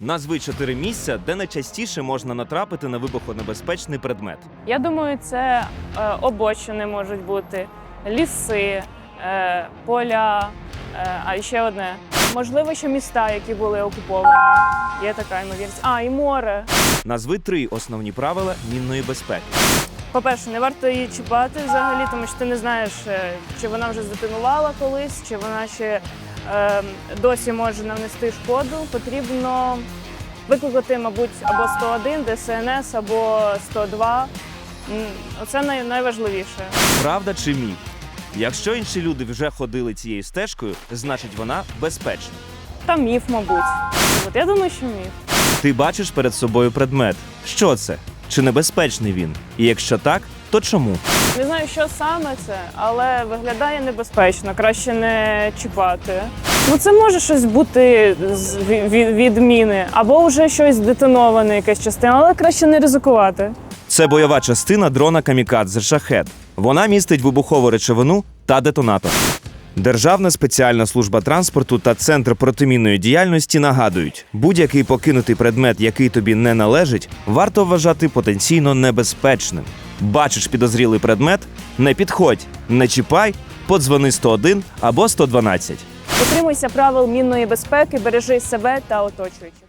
Назви чотири місця, де найчастіше можна натрапити на вибухонебезпечний предмет. Я думаю, це е, обочини можуть бути, ліси, е, поля, е, а ще одне. Можливо, що міста, які були окуповані. Є така ймовірність. А, і море. Назви три основні правила мінної безпеки. По-перше, не варто її чіпати взагалі, тому що ти не знаєш, е, чи вона вже здетонувала колись, чи вона ще досі може нанести шкоду. Потрібно викликати, мабуть, або 101 ДСНС, або 102. М, Оце найважливіше. Правда чи міф? Якщо інші люди вже ходили цією стежкою, значить вона безпечна. Та міф, мабуть. От я думаю, що міф. Ти бачиш перед собою предмет. Що це? Чи небезпечний він? І якщо так, то чому? Не знаю, що саме це, але виглядає небезпечно, краще не чіпати. Ну, це може щось бути з ві- ві- від міни, або вже щось детоноване, якась частина, але краще не ризикувати. Це бойова частина дрона Камікадзе Шахет. Вона містить вибухову речовину та детонатор. Державна спеціальна служба транспорту та центр протимінної діяльності нагадують, будь-який покинутий предмет, який тобі не належить, варто вважати потенційно небезпечним. Бачиш підозрілий предмет? Не підходь, не чіпай, подзвони 101 або 112. Дотримуйся правил мінної безпеки, бережи себе та оточуючих.